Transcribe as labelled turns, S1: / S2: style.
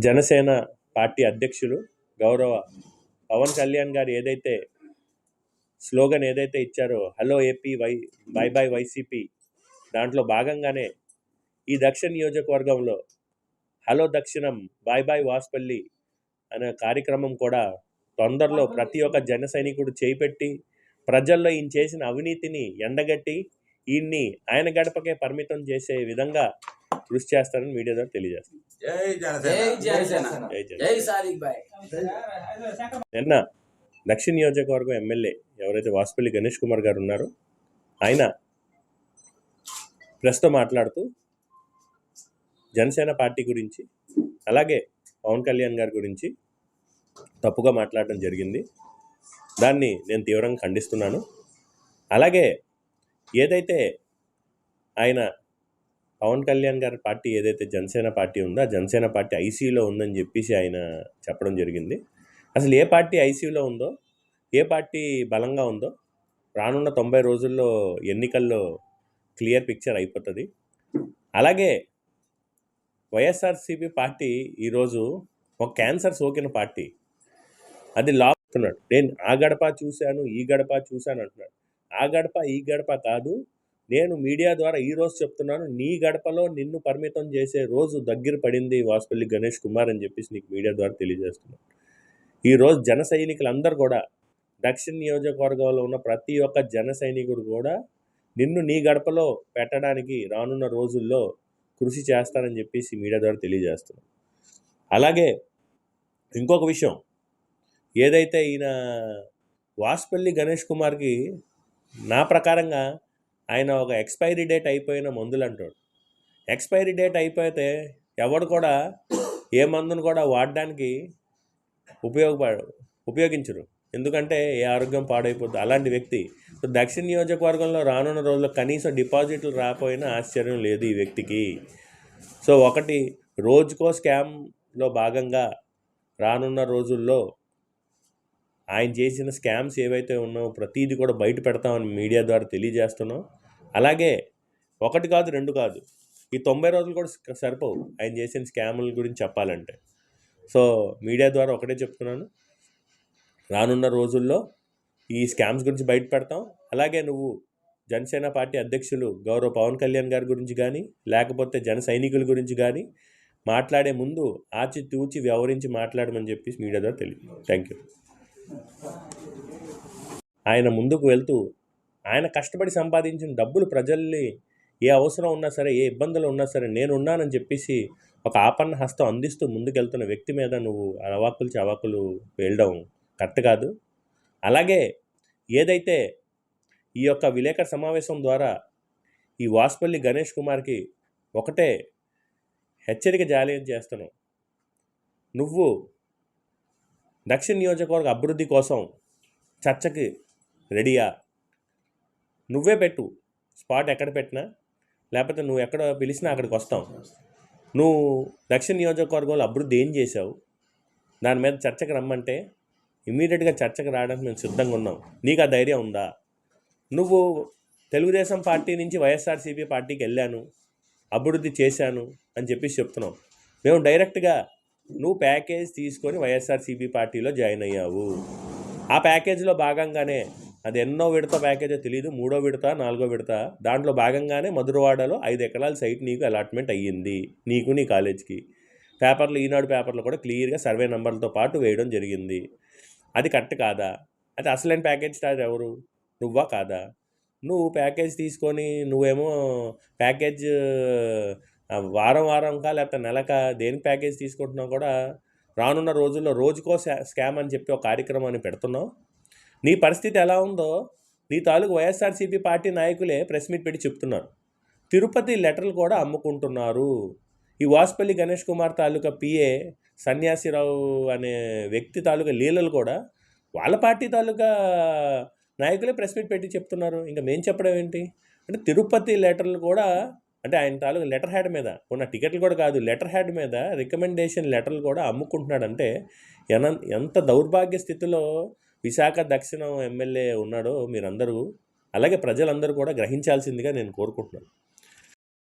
S1: Janasena party అధ్యక్షులు గౌరవ పవన్ కళ్యాణ్ గారు ఏదైతే స్లోగన్ ఏదైతే ఇచ్చారో hello AP Y bye bye YCP దాంట్లో భాగంగానే ఈ దక్షిణ నియోజకవర్గంలో హలో దక్షిణం బాయ్ బాయ్ వాస్పల్లి అనే కార్యక్రమం కూడా తొందరలో ప్రతి ఒక్క జన సైనికుడు చేపెట్టి ప్రజల్లో ఈయన చేసిన అవినీతిని ఎండగట్టి ఈయన్ని ఆయన గడపకే పరిమితం చేసే విధంగా కృషి చేస్తారని మీడియా ద్వారా
S2: బాయ్
S1: నిన్న దక్షిణ నియోజకవర్గం ఎమ్మెల్యే ఎవరైతే వాసుపల్లి గణేష్ కుమార్ గారు ఉన్నారో ఆయన ప్రెస్తో మాట్లాడుతూ జనసేన పార్టీ గురించి అలాగే పవన్ కళ్యాణ్ గారి గురించి తప్పుగా మాట్లాడడం జరిగింది. దాన్ని నేను తీవ్రంగా ఖండిస్తున్నాను. అలాగే ఏదైతే ఆయన పవన్ కళ్యాణ్ గారి పార్టీ ఏదైతే జనసేన పార్టీ ఉందో ఆ జనసేన పార్టీ ఐసీయూలో ఉందని చెప్పేసి ఆయన చెప్పడం జరిగింది. అసలు ఏ పార్టీ ఐసీయూలో ఉందో ఏ పార్టీ బలంగా ఉందో రానున్న తొంభై రోజుల్లో ఎన్నికల్లో క్లియర్ పిక్చర్ అయిపోతుంది. అలాగే వైఎస్ఆర్సీపీ పార్టీ ఈరోజు ఒక క్యాన్సర్ సోకిన పార్టీ. అది లాగుతున్నాడు నేను ఆ గడప చూశాను ఈ గడప చూశాను అంటున్నాడు. ఆ గడప ఈ గడప కాదు. నేను మీడియా ద్వారా ఈరోజు చెప్తున్నాను నీ గడపలో నిన్ను పరిమితం చేసే రోజు దగ్గర పడింది వాసుపల్లి గణేష్ కుమార్ అని చెప్పేసి నీకు మీడియా ద్వారా తెలియజేస్తున్నాను. ఈరోజు జన సైనికులందరూ కూడా దక్షిణ నియోజకవర్గంలో ఉన్న ప్రతి ఒక్క జన సైనికుడు కూడా నిన్ను నీ గడపలో పెట్టడానికి రానున్న రోజుల్లో కృషి చేస్తానని చెప్పేసి మీడియా ద్వారా తెలియజేస్తున్నాం అలాగే ఇంకొక విషయం ఏదైతే ఈయన వాసుపల్లి గణేష్ కుమార్కి నా ప్రకారంగా ఆయన ఒక ఎక్స్పైరీ డేట్ అయిపోయిన మందులు అంటాడు ఎక్స్పైరీ డేట్ అయిపోతే ఎవడు కూడా ఏ మందును కూడా వాడడానికి ఉపయోగపడ ఉపయోగించరు. ఎందుకంటే ఏ ఆరోగ్యం పాడైపోతుంది అలాంటి వ్యక్తి దక్షిణ నియోజకవర్గంలో రానున్న రోజుల్లో కనీసం డిపాజిట్లు రాకపోయినా ఆశ్చర్యం లేదు ఈ వ్యక్తికి. సో ఒకటి రోజుకో స్కామ్లో భాగంగా రానున్న రోజుల్లో ఆయన చేసిన స్కామ్స్ ఏవైతే ఉన్నాయో ప్రతిదీ కూడా బయట పెడతామని మీడియా ద్వారా తెలియజేస్తున్నాం. అలాగే ఒకటి కాదు రెండు కాదు. ఈ తొంభై రోజులు కూడా సరిపోవు ఆయన చేసిన స్కాముల గురించి చెప్పాలంటే. సో మీడియా ద్వారా ఒకటే చెప్తున్నాను. రానున్న రోజుల్లో ఈ స్కామ్స్ గురించి బయట పెడతాం. అలాగే నువ్వు జనసేన పార్టీ అధ్యక్షులు గౌరవ పవన్ కళ్యాణ్ గారి గురించి కానీ లేకపోతే జన సైనికుల గురించి కానీ మాట్లాడే ముందు ఆచి తూచి వ్యవహరించి మాట్లాడమని చెప్పేసి మీడియా ద్వారా తెలియదు థ్యాంక్ యూ ఆయన ముందుకు వెళ్తూ ఆయన కష్టపడి సంపాదించిన డబ్బులు ప్రజల్ని ఏ అవసరం ఉన్నా సరే ఏ ఇబ్బందులు ఉన్నా సరే నేను ఉన్నానని చెప్పేసి ఒక ఆపన్న హస్తం అందిస్తూ ముందుకెళ్తున్న వ్యక్తి మీద నువ్వు అవాకులు చవాకులు వేయడం కరెక్ట్ కాదు. అలాగే ఏదైతే ఈ యొక్క విలేకరు సమావేశం ద్వారా ఈ వాసుపల్లి గణేష్ కుమార్కి ఒకటే హెచ్చరిక జారీ చేస్తున్నావు నువ్వు దక్షిణ నియోజకవర్గ అభివృద్ధి కోసం చర్చకి రెడీయా? నువ్వే పెట్టు. స్పాట్ ఎక్కడ పెట్టినా. లేకపోతే నువ్వు ఎక్కడ పిలిచినా అక్కడికి వస్తాం. నువ్వు దక్షిణ నియోజకవర్గంలో అభివృద్ధి ఏం చేసావు దాని మీద చర్చకు రమ్మంటే ఇమీడియట్గా చర్చకు రావడానికి మేము సిద్ధంగా ఉన్నాం. నీకు ఆ ధైర్యం ఉందా? నువ్వు తెలుగుదేశం పార్టీ నుంచి వైఎస్ఆర్సీపీ పార్టీకి వెళ్ళాను. అభివృద్ధి చేశాను అని చెప్పేసి చెప్తున్నాం. మేము డైరెక్ట్గా నువ్వు ప్యాకేజ్ తీసుకొని వైఎస్ఆర్సీపీ పార్టీలో జాయిన్ అయ్యావు. ఆ ప్యాకేజీలో భాగంగానే అది ఎన్నో విడత ప్యాకేజో తెలియదు మూడో విడత నాలుగో విడత దాంట్లో భాగంగానే మధురవాడలో ఐదు ఎకరాల సైట్ నీకు అలాట్మెంట్ అయ్యింది నీకు నీ కాలేజ్కి. పేపర్లు ఈనాడు పేపర్లో కూడా క్లియర్గా సర్వే నెంబర్లతో పాటు వేయడం జరిగింది. అది కరెక్ట్ కాదా? అది అసలైన ప్యాకేజ్ స్టార్ ఎవరు? నువ్వా కాదా? నువ్వు ప్యాకేజ్ తీసుకొని నువ్వేమో ప్యాకేజ్ వారం వారంకా లేకపోతే నెలకా దేనికి ప్యాకేజ్ తీసుకుంటున్నా కూడా రానున్న రోజుల్లో రోజుకో స్కామ్ అని చెప్పి ఒక కార్యక్రమాన్ని పెడుతున్నావు. నీ పరిస్థితి ఎలా ఉందో నీ తాలూకు వైఎస్ఆర్సీపీ పార్టీ నాయకులే ప్రెస్ మీట్ పెట్టి చెప్తున్నారు. తిరుపతి లెటర్లు కూడా అమ్ముకుంటున్నారు. ఈ వాసుపల్లి గణేష్ కుమార్ తాలూకా పిఏ సన్యాసిరావు అనే వ్యక్తి తాలూకా లీలలు కూడా వాళ్ళ పార్టీ తాలూకా నాయకులే ప్రెస్ మీట్ పెట్టి చెప్తున్నారు. ఇంకా మేం చెప్పడం ఏంటి? అంటే తిరుపతి లెటర్లు కూడా అంటే ఆయన తాలూకా లెటర్ హ్యాడ్ మీద ఉన్న టికెట్లు కూడా కాదు లెటర్ హ్యాడ్ మీద రికమెండేషన్ లెటర్లు కూడా అమ్ముకుంటున్నాడంటే ఎన ఎంత దౌర్భాగ్య స్థితిలో విశాఖ దక్షిణం ఎమ్మెల్యే ఉన్నాడో మీరందరూ అలాగే ప్రజలందరూ కూడా గ్రహించాల్సిందిగా నేను కోరుకుంటున్నాను.